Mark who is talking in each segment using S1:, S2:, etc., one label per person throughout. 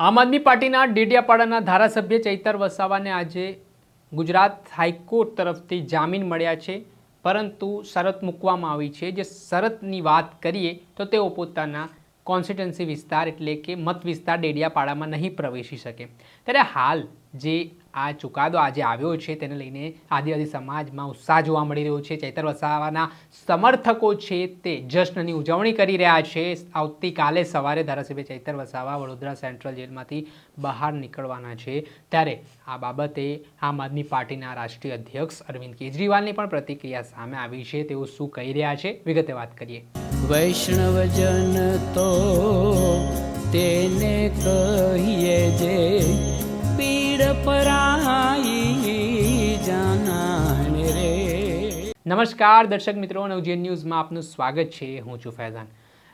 S1: આમ આદમી પાર્ટીના ડેડિયાપાડાના ધારાસભ્ય ચૈતર વસાવાને આજે ગુજરાત હાઈકોર્ટ તરફથી જામીન મળ્યા છે. પરંતુ શરત મૂકવામાં આવી છે. જે શરતની વાત કરીએ તો તેઓ પોતાના કોન્સ્ટિટ્યુન્સી વિસ્તાર એટલે કે મત વિસ્તાર ડેડિયાપાડામાં નહીં પ્રવેશી શકે. ત્યારે હાલ જે આ ચુકાદો આજે આવ્યો છે તેને લઈને આદિવાસી સમાજમાં ઉત્સાહ જોવા મળી રહ્યો છે. ચૈતર વસાવાના સમર્થકો છે તે જશ્નની ઉજવણી કરી રહ્યા છે. આવતીકાલે સવારે ધારાસભ્ય ચૈતર વસાવા વડોદરા સેન્ટ્રલ જેલમાંથી બહાર નીકળવાના છે. ત્યારે આ બાબતે આમ આદમી પાર્ટીના રાષ્ટ્રીય અધ્યક્ષ અરવિંદ કેજરીવાલની પણ પ્રતિક્રિયા સામે આવી છે. તેઓ શું કહી રહ્યા છે? વિગતે વાત કરીએ.
S2: વૈષ્ણવજન તો તેને કહીએ જે પીડ પરાઈ જાનાને રે.
S1: નમસ્કાર દર્શક મિત્રો, નવજીવન ન્યૂઝમાં આપનું સ્વાગત છે. હું છું ફૈઝાન.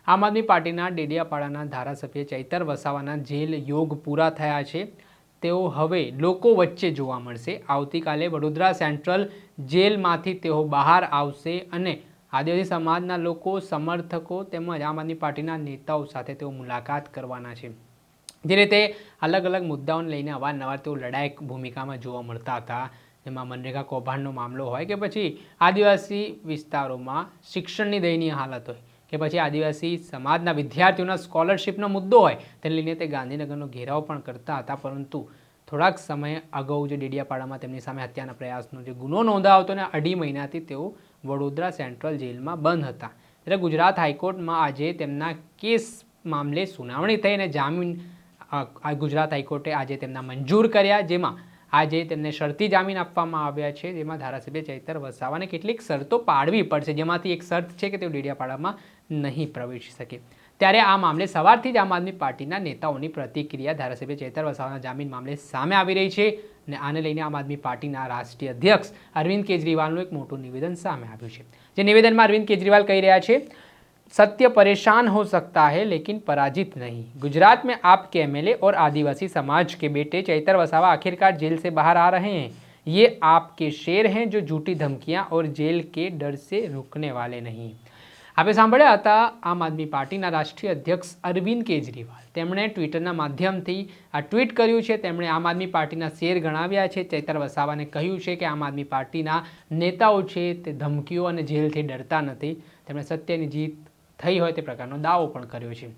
S1: આમ આદમી પાર્ટીના ડેડિયાપાડાના ધારાસભ્ય ચૈતર વસાવાના જેલ યોગ પૂરા થયા છે. તેઓ હવે લોકો વચ્ચે જોવા મળશે. આવતીકાલે વડોદરા સેન્ટ્રલ જેલમાંથી તેઓ બહાર આવશે અને આદિવાસી સમાજના લોકો, સમર્થકો તેમજ આમ આદમી પાર્ટીના નેતાઓ સાથે તેઓ મુલાકાત કરવાના છે. જે રીતે અલગ અલગ મુદ્દાઓને લઈને અવારનવાર તેઓ લડાયક ભૂમિકામાં જોવા મળતા હતા. જેમાં મનરેગા કૌભાંડનો મામલો હોય કે પછી આદિવાસી વિસ્તારોમાં શિક્ષણની દયનીય હાલત હોય કે પછી આદિવાસી સમાજના વિદ્યાર્થીઓના સ્કોલરશિપનો મુદ્દો હોય, તેને લઈને તે ગાંધીનગરનો ઘેરાવ પણ કરતા હતા. પરંતુ થોડાક સમય અગાઉ જે ડેડિયાપાડામાં તેમની સામે હત્યાના પ્રયાસનો જે ગુનો નોંધાયો હતો ને અઢી મહિનાથી તેઓ વડોદરા સેન્ટ્રલ જેલમાં બંધ હતા. ત્યારે ગુજરાત હાઈકોર્ટમાં આજે તેમના કેસ મામલે સુનાવણી થઈ અને જામીન ગુજરાત હાઈકોર્ટે આજે તેમના મંજૂર કર્યા, જેમાં આજે તેમને શરતી જામીન આપવામાં આવ્યા છે, જેમાં ધારાસભ્ય ચૈતર વસાવાને કેટલીક શરતો પાડવી પડશે, જેમાંથી એક શરત છે કે તેઓ ડેડિયાપાડામાં નહીં પ્રવેશી શકે. ત્યારે આ મામલે સવારથી જ આમ આદમી પાર્ટીના નેતાઓની પ્રતિક્રિયા ધારાસભ્ય ચૈતર વસાવાના જામીન મામલે સામે આવી રહી છે અને આને લઈને આમ આદમી પાર્ટીના રાષ્ટ્રીય અધ્યક્ષ અરવિંદ કેજરીવાલનું એક મોટું નિવેદન સામે આવ્યું છે જે નિવેદનમાં અરવિંદ કેજરીવાલ કહી રહ્યા છે सत्य परेशान हो सकता है लेकिन पराजित नहीं गुजरात में आपके एमएलए और आदिवासी समाज के बेटे चैतर वसावा आखिरकार जेल से बाहर आ रहे हैं ये आपके शेर हैं जो झूठी धमकियां और जेल के डर से रुकने वाले नहीं આપણે સાંભળ્યા હતા આમ આદમી પાર્ટીના રાષ્ટ્રીય અધ્યક્ષ અરવિંદ કેજરીવાલ. તેમણે ટ્વિટરના માધ્યમથી આ ટ્વીટ કર્યું છે. તેમણે આમ આદમી પાર્ટીના શેર ગણાવ્યા છે. ચૈતર વસાવાને કહ્યું છે કે આમ આદમી પાર્ટીના નેતાઓ છે તે ધમકીઓ અને જેલથી ડરતા નથી. તેમણે સત્યની જીત થઈ હોય તે પ્રકારનો દાવો પણ કર્યો છે.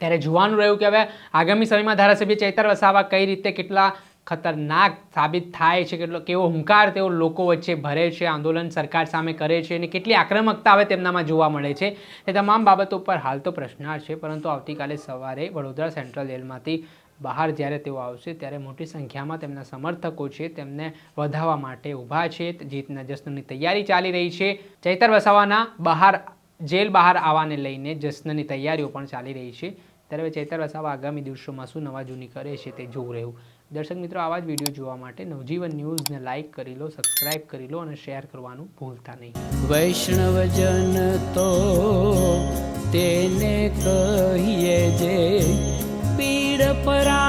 S1: ત્યારે જોવાનું રહ્યું કે હવે આગામી સમયમાં ધારાસભ્ય ચૈતર વસાવા કઈ રીતે કેટલા ખતરનાક સાબિત થાય છે, કેટલો કેવો હુંકાર તેઓ લોકો વચ્ચે ભરે છે, આંદોલન સરકાર સામે કરે છે અને કેટલી આક્રમકતા હવે તેમનામાં જોવા મળે છે. એ તમામ બાબતો પર હાલ તો પ્રશ્નાર્થ છે, પરંતુ આવતીકાલે સવારે વડોદરા સેન્ટ્રલ જેલમાંથી બહાર જ્યારે તેઓ આવશે ત્યારે મોટી સંખ્યામાં તેમના સમર્થકો છે, તેમને વધાવવા માટે ઊભા છે જીતના જશ્નની તૈયારી ચાલી રહી છે. ચૈતર વસાવાના બહાર જેલ બહાર આવવાને લઈને જશ્નની તૈયારીઓ પણ ચાલી રહી છે. ત્યારે હવે ચૈતર આગામી દિવસોમાં શું નવા જૂની કરે છે તે જોવું રહ્યું. દર્શક મિત્રો, આવા જ વીડિયો જોવા માટે નવજીવન ન્યૂઝને લાઇક કરી લો સબસ્ક્રાઇબ કરી લો અને શેર કરવાનું ભૂલતા નહીં.
S2: વૈષ્ણવજન તો તેને કહીએ જે, પીડ પરા